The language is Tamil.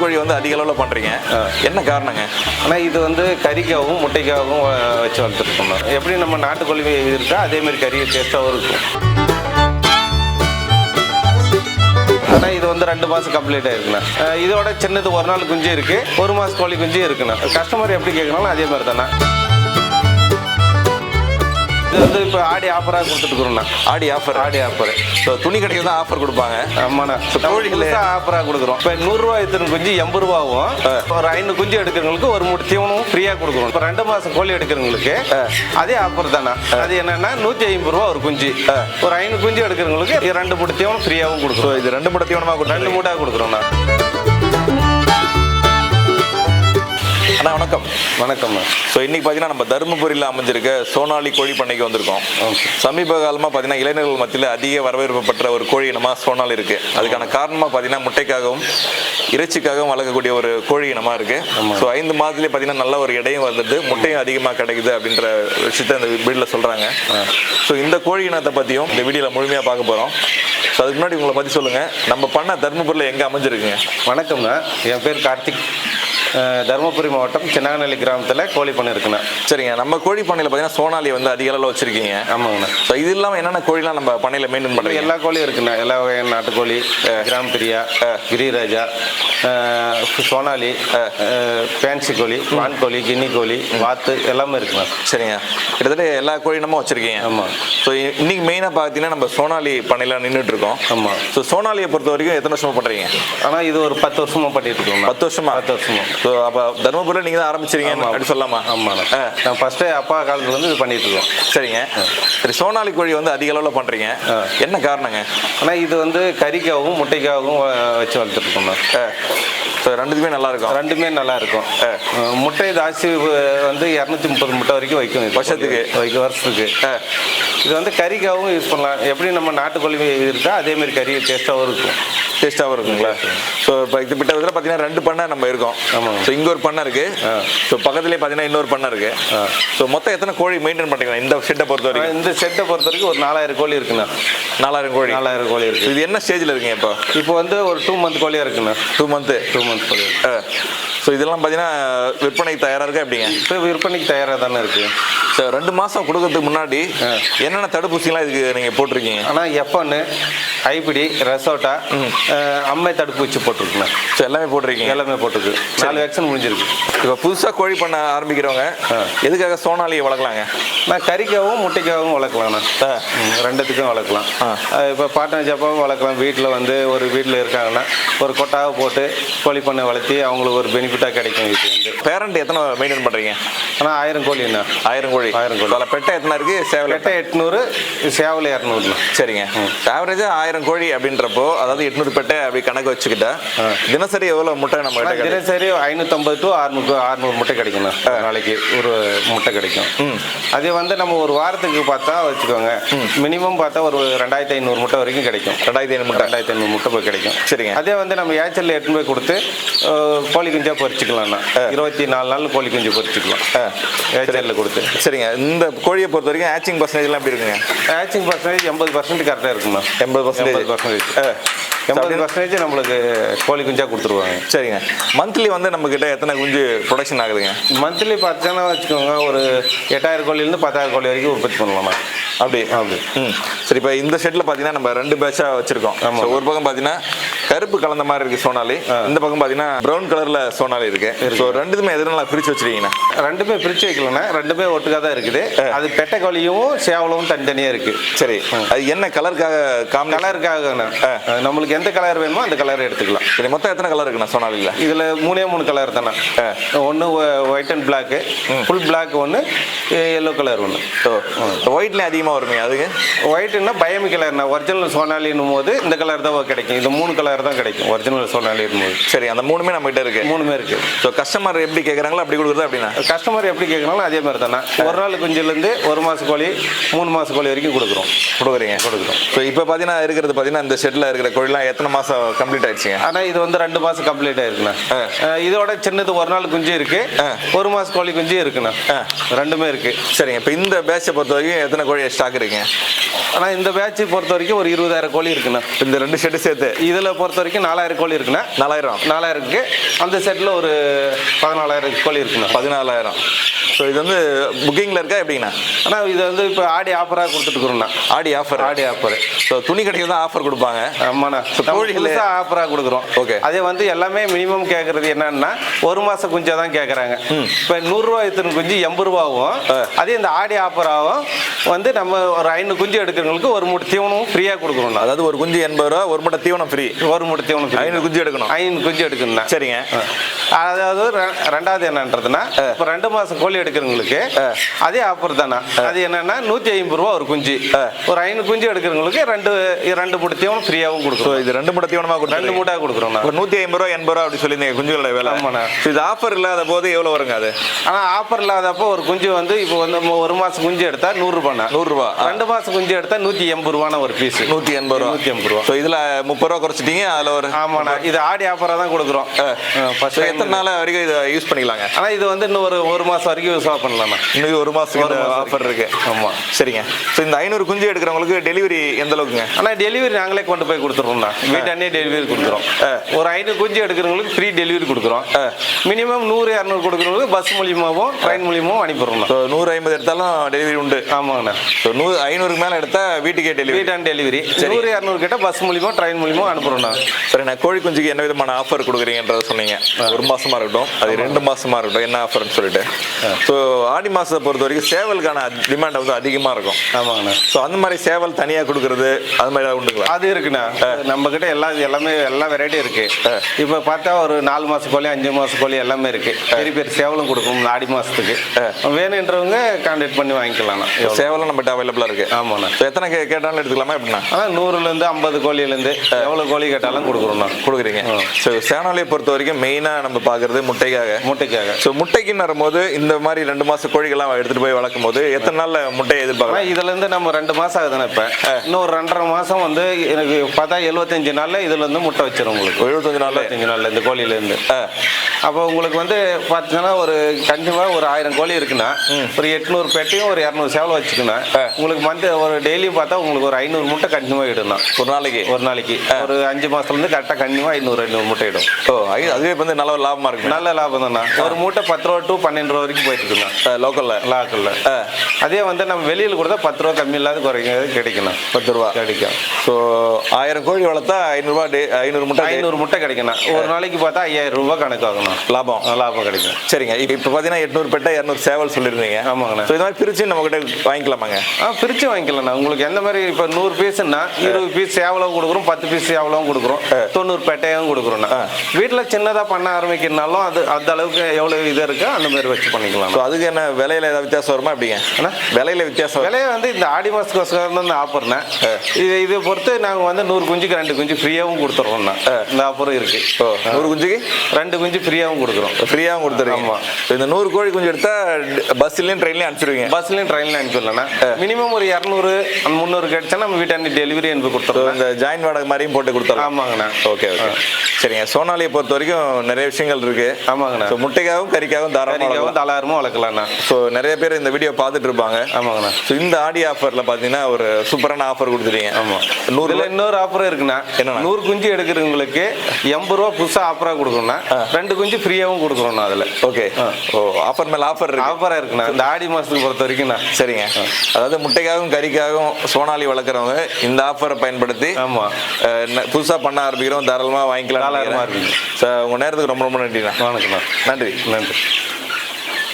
கோழி வந்து அதிக அளவில் பண்ணுறீங்க என்ன காரணங்க? ஆனால் இது வந்து கறிக்காகவும் முட்டைக்காகவும் வச்சு வளர்த்துருக்கோம் எப்படி நம்ம நாட்டுக்கோழி இருக்கா அதே மாதிரி கறி டேஸ்ட்டாகவும் இருக்கும். ஆனால் இது வந்து ரெண்டு மாதம் கம்ப்ளீட் ஆயிருக்குண்ணா. இதோட சின்னது ஒரு நாள் குஞ்சு இருக்கு ஒரு மாதம் கோழி குஞ்சு இருக்குண்ணா. கஸ்டமர் எப்படி கேட்கறாலும் அதே மாதிரி தானே இது வந்து இப்போ ஆடி ஆஃபராக கொடுத்துட்டுருக்குறோண்ணா ஆடி ஆஃபர் ஆடி ஆஃபர் ஸோ துணி கடைக்கு தான் ஆஃபர் கொடுப்பாங்க. ஆமாண்ணா. கோழிகளுக்கு ஆஃபராக கொடுக்குறோம். இப்போ நூறுரூவா எத்தனை குஞ்சு? எண்பது ரூபாவும். ஒரு ஐநூறு குஞ்சு எடுக்கிறவங்களுக்கு ஒரு மூட்டை தீவனமும் ஃப்ரீயாக கொடுக்குறோம். இப்போ ரெண்டு மாதம் கோழி எடுக்கிறவங்களுக்கு அதே ஆஃபர் தானே அது என்னன்னா நூற்றி ஐம்பது ரூபா ஒரு குஞ்சு. ஒரு ஐநூறு குஞ்சு எடுக்கிறவங்களுக்கு ரெண்டு மூட்டை தீவனம் ஃப்ரீயாகவும் ஸோ கொடுக்குறோம் இது ரெண்டு மூட்டை தீவனமாக ரெண்டு மூட்டாக கொடுக்குறோண்ணா அண்ணா வணக்கம். வணக்கம்ண்ணா ஸோ இன்னைக்கு பார்த்தீங்கன்னா நம்ம தருமபுரியில் அமைஞ்சிருக்க சோனாலி கோழி பண்ணைக்கு வந்திருக்கோம். சமீப காலமாக பார்த்தீங்கன்னா இளைஞர்கள் மத்தியில் அதிக வரவேற்பு பெற்ற ஒரு கோழி இனமாக சோனால் இருக்கு. அதுக்கான காரணமாக பார்த்தீங்கன்னா முட்டைக்காகவும் இறைச்சிக்காகவும் வளர்க்கக்கூடிய ஒரு கோழி இனமாக இருக்கு. ஸோ ஐந்து மாதத்துலேயே பார்த்தீங்கன்னா நல்ல ஒரு இடையும் வந்துட்டு முட்டையும் அதிகமாக கிடைக்குது அப்படின்ற விஷயத்த இந்த வீடியோவில் சொல்கிறாங்க ஸோ இந்த கோழி இனத்தை பற்றியும் இந்த வீடியோவில் முழுமையாக பார்க்க போகிறோம் ஸோ அதுக்கு முன்னாடி உங்களை பற்றி சொல்லுங்கள் நம்ம பண்ண தருமபுரியில் எங்கே அமைஞ்சிருக்குங்க? வணக்கம்ண்ணா. என் பேர் கார்த்திக். தருமபுரி மாவட்டம் சின்னாநல்லி கிராமத்தில் கோழி பண்ணை இருக்குண்ணா. சரிங்க நம்ம கோழி பண்ணையில் பார்த்தீங்கன்னா சோனாலி வந்து அதிக அளவில் வச்சுருக்கீங்க. ஆமாங்கண்ணா. ஸோ இது இல்லாமல் என்னென்ன கோழிலாம் நம்ம பண்ணையில் மெயின்டைன் பண்ணுறீங்க எல்லா கோழியும் இருக்குண்ணா. எல்லா வகையான நாட்டுக்கோழி கிராம் பிரியா கிரிராஜா சோனாலி பேன்சி கோழி வான் கோழி கின்னி கோழி வாத்து எல்லாமே இருக்குண்ணா. சரிங்க. கிட்டத்தட்ட எல்லா கோழினமும் வச்சிருக்கீங்க. ஆமாம் ஸோ இன்னைக்கு மெயினாக பார்த்தீங்கன்னா நம்ம சோனாலி பண்ணையில் நின்றுட்டு இருக்கோம் ஆமாம் ஸோ சோனாலியை பொறுத்த வரைக்கும் எத்தனை வருஷமா பண்ணுறீங்க ஆனால் இது ஒரு பத்து வருஷமா பண்ணிட்டு இருக்கோம் பத்து வருஷமா? பத்து வருஷமா. ஸோ அப்போ தருமபுரியில் நீங்கள் தான் ஆரம்பிச்சிருங்க ஆமா. அப்படி சொல்லலாமா? ஆமாண்ணா ஆ. நான் ஃபஸ்ட்டு அப்பா காலத்துல வந்து இது பண்ணிட்டு இருக்கோம். சரிங்க. சரி சோனாலி கோழி வந்து அதிக அளவில் பண்ணுறீங்க. என்ன காரணங்க? ஆனால் இது வந்து கறிக்காகவும் முட்டைக்காகவும் வச்சு வளர்த்துருக்கோம்ண்ணா ஸோ ரெண்டுத்துக்குமே நல்லா இருக்கும். ரெண்டுமே நல்லா இருக்கும். முட்டை அஹ், வந்து இரநூத்தி முப்பது முட்டை வரைக்கும் வைக்கும். வருஷத்துக்கு? வைக்கும் வருஷத்துக்கு. இது வந்து கறிக்காகவும் யூஸ் பண்ணலாம். எப்படி நம்ம நாட்டுக்கோழி இருக்கா அதே மாதிரி கறி டேஸ்ட்டாகவும் இருக்கும். டேஸ்ட்டாகவும் இருக்குங்களா ஸோ இப்போ இது கிட்ட விதத்தில் பார்த்தீங்கன்னா ரெண்டு பண்ணை நம்ம இருக்கோம். ஆமாங்க. ஸோ இங்கே ஒரு பண்ணை இருக்கு. ஆ. ஸோ பக்கத்துலேயே பார்த்தீங்கன்னா இன்னொரு பண்ணை இருக்கு. ஆ. ஸோ மொத்தம் எத்தனை கோழி மெயின்டைன் பண்ணுறீங்க இந்த ஷெட்டை பொறுத்த வரைக்கும். இந்த செட்டை பொறுத்த வரைக்கும் ஒரு நாலாயிரம் கோழி இருக்குண்ணா. நாலாயிரம் கோழி. நாலாயிரம் கோழி இருக்கு. இது என்ன ஸ்டேஜில் இருக்குங்க இப்போ? இப்போ வந்து ஒரு டூ மந்த் கோழியா இருக்குண்ணா. டூ மந்த்து டூ மந்த் கோழி ஸோ இதெல்லாம் பார்த்தீங்கன்னா விற்பனைக்கு தயாராக இருக்கா எப்படிங்க? இப்போ விற்பனைக்கு தயாராக தானே இருக்கு. ஸோ ரெண்டு மாதம் கொடுக்கறதுக்கு முன்னாடி என்னென்ன தடுப்பூசிலாம் இதுக்கு நீங்கள் போட்டிருக்கீங்க? ஆனால் எஃப்ஒன்னு ஐபிடி ரெசோட்டா அம்மை தடுப்பூசி போட்டிருக்குண்ணா ஸோ எல்லாமே போட்டிருக்கீங்க. எல்லாமே போட்டிருக்கு. நாலு வேக்சின் முடிஞ்சிருக்கு. இப்போ புதுசாக கோழி பண்ண ஆரம்பிக்கிறவங்க எதுக்காக சோனாலியை வளர்க்கலாங்க? நான் கறிக்காகவும் முட்டைக்காகவும் வளர்க்கலாம்ண்ணா ரெண்டுத்துக்கும் வளர்க்கலாம். ஆ. இப்போ பாட்டன் ஜப்பாவும் வளர்க்கலாம். வீட்டில் வந்து ஒரு வீட்டில் இருக்காங்கன்னா ஒரு கொட்டாவை போட்டு கோழி பண்ணை வளர்த்தி அவங்களுக்கு ஒரு பெனிஃபிட்டாக கிடைக்கும் இது வந்து. பேரண்ட் எத்தனை மெயின்டைன் பண்ணுறீங்க ஆனால் ஆயிரம் கோழிண்ணா ஆயிரம் கோழி. ஆயிரம் கோழி. அதில் பெட்டை எத்தனை இருக்குது சேவல் எட்டை எட்நூறு சேவல் இரநூறுண்ணா சரிங்க. ஆவரேஜாக ஆயிரம் கோழி அப்படின்றப்போ அதாவது எட்நூறு பெட்டை அப்படி கணக்கு வச்சுக்கிட்டா தினசரி எவ்வளோ முட்டை நம்ம? தினசரி ஐநூற்றம்பது டு அறுநூறு அறுநூறு முட்டை கிடைக்குண்ணா ஒரு நாளைக்கு ஒரு முட்டை கிடைக்கும். அதே வந்து நம்ம ஒரு வாரத்துக்கு பார்த்தா வச்சுக்கோங்க. மினிமம் பார்த்தா ஒரு ரெண்டாயிரத்தி ஐநூறு முட்டை வரைக்கும் கிடைக்கும். ரெண்டாயிரத்தி ஐநூறு முட்டை. ரெண்டாயிரத்தி ஐநூறு முட்டை போய் கிடைக்கும். சரிங்க. அதே வந்து நம்ம ஏச்சல்ல எடுத்துன்னு போய் கொடுத்து கோழி குஞ்சா பொரிச்சுக்கலாம்ண்ணா இருபத்தி நாலு நாள் கோழி குஞ்சு பொரிச்சுக்கலாம் ஏச்சல்ல கொடுத்து. சரிங்க. இந்த கோழியை பொறுத்த வரைக்கும் ஆச்சிங் பர்சன்டேஜ்லாம் எப்படி இருக்குங்க? ஆச்சிங் பர்சன்டேஜ் எண்பது பர்சன்ட் கரெக்டாக இருக்குண்ணா எண்பது பர்சன்டேஜ் பர்சன்டேஜ் எண்பது பர்சன்டேஜ் நம்மளுக்கு கோழி குஞ்சா கொடுத்துருவாங்க. சரிங்க. மந்த்லி வந்து நம்ம கிட்ட எத்தனை குஞ்சு ப்ரொடக்ஷன் ஆகுதுங்க? மந்த்லி பார்த்தோன்னா வச்சுக்கோங்க ஒரு எட்டாயிரம் கோழிலேருந்து பத்தாயிரம் கோழி வரைக்கும் உற்பத்தி பண்ணலாம்ண்ணா அப்படி. அப்படி. ம். சரி இப்போ இந்த ஷெட்டில் பார்த்தீங்கன்னா நம்ம ரெண்டு பேட்சாக வச்சிருக்கோம். ஒரு பக்கம் பார்த்தீங்கன்னா கருப்பு கலந்த மாதிரி இருக்கு சோனாலி. இந்த பக்கம் பார்த்தீங்கன்னா ப்ரௌன் கலரில் சோனாலி இருக்கு. ஸோ ரெண்டுமே எதுனால பிரித்து வச்சிருக்கீங்கன்னா ரெண்டுமே பிரித்து வைக்கலண்ணா. ரெண்டுமே ஒட்டுக்காக தான் இருக்குது. அது பெட்டை கோழியும் சேவலும் தனித்தனியாக இருக்குது சரி. அது என்ன கலருக்காக காமினா கலருக்காகண்ணா. நம்மளுக்கு எந்த கலர் வேணுமோ அந்த கலர் எடுத்துக்கலாம். சரி மொத்தம் எத்தனை கலர் இருக்குண்ணா சோனாலியில் இதில் மூணே மூணு கலர் தானே ஒன்று white and black full black ஒன்று எல்லோ கலர் ஒன்று ஒயிட்லேயும் அதிகமாக வருமே அதுக்கு? ஒயிட்னா பயமி கலர்னா ஒரிஜினல் சோனாலின்னும் போது இந்த கலர் தான் கிடைக்கும். இந்த மூணு கலர் தான் கிடைக்கும். ஒரிஜினல் சோனாலின்னும் போது. சரி அந்த மூணுமே நம்ம கிட்ட இருக்கு. மூணுமே இருக்குது ஸோ கஸ்டமர் எப்படி கேட்குறாங்களோ அப்படி கொடுக்குறது அப்படின்னா? கஸ்டமர் எப்படி கேட்குறாலும் அதே மாதிரி தானே. ஒரு நாள் குஞ்சுலேருந்து ஒரு மாத கோழி மூணு மாத கோழி வரைக்கும் கொடுக்குறோம். கொடுக்குறீங்க. கொடுக்குறோம். ஸோ இப்போ பார்த்தீங்கன்னா இருக்கிறது பார்த்தீங்கன்னா இந்த ஷெட்டில் இருக்கிற கோழிலாம் எத்தனை மாதம் கம்ப்ளீட் ஆயிடுச்சுங்க? ஆனால் இது வந்து ரெண்டு மாதம் கம்ப்ளீட் ஆயிருக்குண்ணா. இதோட சின்னது ஒரு நாள் குஞ்சு இருக்கு. ஒரு மாத கோழி குஞ்சு இருக்குண்ணா. ரெண்டுமே இருக்கு. சரிங்க இப்போ இந்த பேட்சை பொறுத்த வரைக்கும் எத்தனை கோழி ஸ்டாக் இருக்குங்க? ஆனால் இந்த பேட்சை பொறுத்த வரைக்கும் ஒரு இருபதாயிரம் கோழி இருக்குண்ணா. இந்த ரெண்டு ஷெட்டு சேர்த்து. இதில் பொறுத்த வரைக்கும் நாலாயிரம் கோழி இருக்குண்ணா. நாலாயிரம். நாலாயிரம் இருக்கு. அந்த செட்டில் ஒரு பதினாலாயிரம் கோழி இருக்குண்ணா. பதினாலாயிரம். ஸோ இது வந்து புக்கிங்கில் இருக்கா எப்படிங்கண்ணா? ஆனால் இது வந்து இப்போ ஆடி ஆஃபராக கொடுத்துட்டுருக்குறோண்ணா ஆடி ஆஃபர் ஆடி ஆஃபர் ஸோ துணி கடையில் தான் ஆஃபர் கொடுப்பாங்க. ஆமாண்ணா. கோழிகளே- கோழிகளே ஆஃபராக கொடுக்குறோம். Okay. அதே வந்து எல்லாமே மினிமம் கேட்குறது என்னன்னா ஒரு மாதம் குஞ்சா தான் கேட்குறாங்க இப்போ நூறுரூவா எத்தனை குஞ்சு? எண்பது ரூபாவும். அதே இந்த ஆடி ஆஃபராகவும் வந்து நம்ம ஒரு ஐநூறு குஞ்சு எடுக்கிறவங்களுக்கு ஒரு மூட்டை தீவனமும் ஃப்ரீயாக கொடுக்குறோம்ண்ணா. அதாவது ஒரு குஞ்சு எண்பது ரூபா ஒரு மூட்டை தீவனம் ஃப்ரீ ஒரு மூட்டை தீவனம். ஐநூறு குஞ்சு எடுக்கணும். ஐநூறு குஞ்சு எடுக்கணும்ண்ணா. சரிங்க. அதாவது ரெண்டாவது என்னன்றதுன்னா இப்போ ரெண்டு மாசம் கோழி எடுக்கிறவங்களுக்கு அதே ஆஃபர் தானே? அது என்னன்னா நூற்றி ஐம்பது ரூபா ஒரு குஞ்சு. ஒரு ஐநூறு குஞ்சு எடுக்கிறவங்களுக்கு ரெண்டு ரெண்டு மூட்டை தீவனம் ஃப்ரீயாகவும் கொடுக்குறோம். இது ரெண்டு மூட்டை தீவனமாக ரெண்டு கொடுத்து மூட்டை கொடுக்குறோம்ண்ணா ஒரு நூற்றி ஐம்பது ரூபா எண்பது ரூபா அப்படி சொல்லியிருந்தீங்க குஞ்சுகளோட விலை. ஆமாண்ணா. இது ஆஃபர் இல்லாத போது எவ்வளோ வருங்க அது? ஆனால் ஆஃபர் இல்லாதப்போ ஒரு குஞ்சு வந்து இப்போ வந்து ஒரு மாசம் குஞ்சு எடுத்தா நூறுரூபாண்ணா. நூறுரூவா ரெண்டு மாசம் குஞ்சு எடுத்தா நூற்றி எண்பது ரூபான ஒரு பீஸ் நூற்றி எண்பது ரூபா. நூற்றி எண்பது ரூபா. ஸோ இதில் முப்பது ரூபா குறைச்சிட்டீங்க அதில் ஒரு ஆமாண்ணா. இது ஆடி ஆஃபராக தான் கொடுக்குறோம். ஸோ ஃபர்ஸ்ட் எத்தனை நாள் வரைக்கும் இதை யூஸ் பண்ணிக்கலாங்க? ஆனால் இது வந்து இன்னும் ஒரு ஒரு மாசம் வரைக்கும் யூஸ் பண்ணலாம்ண்ணா இன்னும் ஒரு மாதத்துக்கு ஆஃபர் இருக்கு. ஆமா. சரிங்க. ஸோ இந்த ஐநூறு குஞ்சு எடுக்கிறவங்களுக்கு டெலிவரி எந்த அளவுக்குங்க? ஆனால் டெலிவரி நாங்களே கொண்டு போய் கொடுத்துருவோம்ண்ணா வீட்டாண்டே டெலிவரி கொடுக்குறோம். ஒரு ஐநூறு குஞ்சு எடுக்கிறவங்களுக்கு ஃப்ரீ டெலிவரி கொடுக்குறோம். மினிமம் நூறு இரநூறு கொடுக்குறவங்களுக்கு பஸ் மூலியமாகவும் ட்ரெயின் மூலியமாகவும் அனுப்பிடுறோம்ண்ணா. ஸோ நூறு ஐம்பது எடுத்தாலும் டெலிவரி உண்டு. ஆமாங்கண்ணா. ஸோ நூறு ஐநூறுக்கு மேலே எடுத்தால் வீட்டுக்கே டெலிவரி வீட் அண்ட் டெலிவரி நூறு இரநூறு கிட்ட பஸ் மூலியமா ட்ரெயின் மூலியமா அனுப்புறோம்ண்ணா சரி நான் கோழி குஞ்சுக்கு என்ன விதமான ஆஃபர் கொடுக்குறீங்கன்றத சொன்னீங்க. ஒரு மாசமா இருக்கட்டும். அது ரெண்டு மாசமா இருக்கட்டும். என்ன ஆஃபர்னு சொல்லிட்டு. ஸோ ஆடி மாசத்தை பொறுத்த வரைக்கும் சேவலுக்கான டிமாண்ட் வந்து அதிகமா இருக்கும். ஆமாங்கண்ணா. ஸோ அந்த மாதிரி சேவல் தனியா கொடுக்கறது அது மாதிரி ஏதாவது உண்டுங்களா? அது இருக்குண்ணா. நம்ம கிட்ட எல்லா எல்லாமே எல்லா வெரைட்டி இருக்கு. இப்போ பார்த்தா ஒரு நாலு மாச கோழி அஞ்சு மாச கோழி எல்லாமே இருக்கு. பெரிய பெரிய சேவலும் கொடுக்கும் ஆடி மாசத்துக்கு. வேணுன்றவங்க கான்டாக்ட் பண்ணி வாங்கிக்கலாம்ண்ணா? சேவலும் நம்மகிட்ட அவைலபிளா இருக்கு. ஆமாண்ணா. எத்தனை கேட்டாலும் எடுத்துக்கலாமா எப்படின்னா ஆனால் நூறுலேருந்து ஐம்பது கோழியிலேருந்து எவ்வளோ கோழி கேட்டாலும் கொடுக்குறோம்ண்ணா. கொடுக்குறீங்க. ஸோ சேனலையை பொறுத்த வரைக்கும் மெயினாக நம்ம பார்க்குறது முட்டைக்காக. முட்டைக்காக. ஸோ முட்டைக்குன்னு வரும்போது இந்த மாதிரி ரெண்டு மாச கோழிகள்லாம் எடுத்துட்டு போய் வளர்க்கும் போது எத்தனை நாள்ல முட்டையை எதிர்பார்க்கலாம்? ஆனால் இதுலேருந்து நம்ம ரெண்டு மாதம் ஆகுதுண்ணா இப்போ. இன்னும் ஒரு ரெண்டரை மாதம் வந்து எனக்கு பார்த்தா எழுபத்தஞ்சு நாளில் இதுலேருந்து முட்டை வச்சிரும் உங்களுக்கு. எழுபத்தஞ்சு நாள்ல? எழுபத்தஞ்சு நாளில் இந்த கோழியிலேருந்து. அப்போ உங்களுக்கு வந்து பார்த்தீங்கன்னா ஒரு கண்டிப்பாக ஒரு ஆயிரம் கோழி இருக்குன்னா ஒரு எட்நூறு பெட்டையும் ஒரு இரநூறு சேவலை வச்சுக்கணும் உங்களுக்கு மந்த் ஒரு டெய்லியும் பார்த்தா உங்களுக்கு ஒரு ஐநூறு முட்டை கண்டிப்பாக இடணும் ஒரு நாளைக்கு? ஒரு நாளைக்கு. ஒரு அஞ்சு மாசத்துலேருந்து கரெக்டாக கண்டிப்பாக ஐநூறு ஐநூறு முட்டை இடும். ஓ அதுவே வந்து நல்ல ஒரு லாபமா இருக்கு நல்ல லாபம் தானே ஒரு மூட்டை பத்து ரூபா டு பன்னெண்டு ரூபா வரைக்கும் போயிட்டு இருக்குண்ணா லோக்கல்ல லாக்கில் அதே வந்து நம்ம வெளியில் கொடுத்தா பத்து ரூபா கம்மி இல்லாத குறைக்கிறது கிடைக்கணும். பத்து ரூபா. கிடைக்கும். ஸோ ஆயிரம் கோழி வளர்த்தா ஐநூறுபா டே ஐநூறு முட்டை ஐநூறு முட்டை கிடைக்கணும். ஒரு நாளைக்கு பார்த்தா ஐயாயிரம் ரூபாய் கணக்காகணும். லாபம். லாபம் கிடைக்கும். சரிங்க. இப்போ இப்போ பார்த்தீங்கன்னா எட்நூறு பெட்டை இரநூறு சேவல் சொல்லியிருந்தீங்க. ஆமாங்கண்ணா. ஸோ இது மாதிரி பிரிச்சு நம்ம கிட்ட வாங்கிக்கலாமாங்க? ஆ பிரித்து வாங்கிக்கலாம்ண்ணா. உங்களுக்கு எந்த மாதிரி இப்போ நூறு பீஸ்னா இருபது பீஸ் சேவலும் கொடுக்குறோம் பத்து பீஸ் சேவலும் கொடுக்குறோம் தொண்ணூறு பெட்டையும் கொடுக்குறோம்ண்ணா. வீட்டில் சின்னதாக பண்ண ஆரம்பிக்கிறனாலும் அது அந்த அளவுக்கு எவ்வளோ இது இருக்கோ அந்த மாதிரி வச்சு பண்ணிக்கலாம் ஸோ அதுக்கு என்ன விலையில ஏதாவது வித்தியாசம் வருமா எப்படிங்க? அண்ணா? விலையில வித்தியாசம். விலையை வந்து இந்த ஆடி மாதத்துக்கோசரம் தான் ஆஃபர்ண்ணா இது இதை பொறுத்து நாங்கள் வந்து நூறு குஞ்சுக்கு ரெண்டு குஞ்சு ஃப்ரீயாகவும் கொடுத்துட்றோம்ண்ணா இந்த ஆஃபரும் இருக்கு. ஓ நூறு குஞ்சுக்கு? ரெண்டு குஞ்சு ஃப்ரீயாகவும் கொடுக்குறோம். ஃப்ரீயாகவும் கொடுத்துருங்க ஆமா. ஸோ இந்த நூறு கோழி குஞ்சு எடுத்தா பஸ்லேயும் ட்ரெயின்லையும் அனுப்பிச்சிடுவீங்க பஸ்லையும் ட்ரெயினில் அனுப்பிடலண்ணா. மினிமம் ஒரு இரநூறு முந்நூறு கிடைச்சா நம்ம வீட்டாண்டி டெலிவரி அனுப்பி கொடுத்துருவோம் இந்த ஜாயின் வாடகை மாதிரியும் போட்டு கொடுத்துடலாம் ஆமாங்கண்ணா. Okay okay. சரிங்க. சோனாலியை பொறுத்த வரைக்கும் நிறைய விஷயங்கள் இருக்கு. ஆமாங்கண்ணா. முட்டைக்காகவும் கறிக்காகவும் தாராளமாக தலாயிரமும் வளர்க்கலாம்ண்ணா ஸோ நிறைய பேர் இந்த வீடியோ பார்த்துட்டு இருப்பாங்க ஆமாங்கண்ணா. ஸோ இந்த ஆடி ஆஃபர்ல பார்த்தீங்கன்னா ஒரு சூப்பரான ஆஃபர் கொடுத்துட்டீங்க. ஆமா. நூறு இதுல இன்னொரு ஆஃபர் இருக்குண்ணா. என்னண்ணா? நூறு குஞ்சு எடுக்கிறவங்களுக்கு எண்பது ரூபா புதுசா ஆஃபரா கொடுக்கணும்னா ரெண்டு குஞ்சு ஃப்ரீயாவும் கொடுக்குறோம்ண்ணா அதுல. ஓகே ஓ ஆஃபர் மேல ஆஃபர் இருக்கு. ஆஃபரா இருக்குண்ணா. இந்த ஆடி மாசத்துக்கு பொறுத்த வரைக்கும்ண்ணா. சரிங்க. அதாவது முட்டைக்காகவும் கறிக்காகவும் சோனாலி வளர்க்குறவங்க இந்த ஆஃபரை பயன்படுத்தி ஆமா. அஹ், ந- புதுசா பண்ண ஆரம்பிக்கிறோம். தாராளமாக வாங்கிக்கலாம் தாராளமா நினைக்கிறேன். சார் உங்க நேரத்துக்கு ரொம்ப ரொம்ப நன்றிண்ணா. வணக்கம்ண்ணா. நன்றி. நன்றி.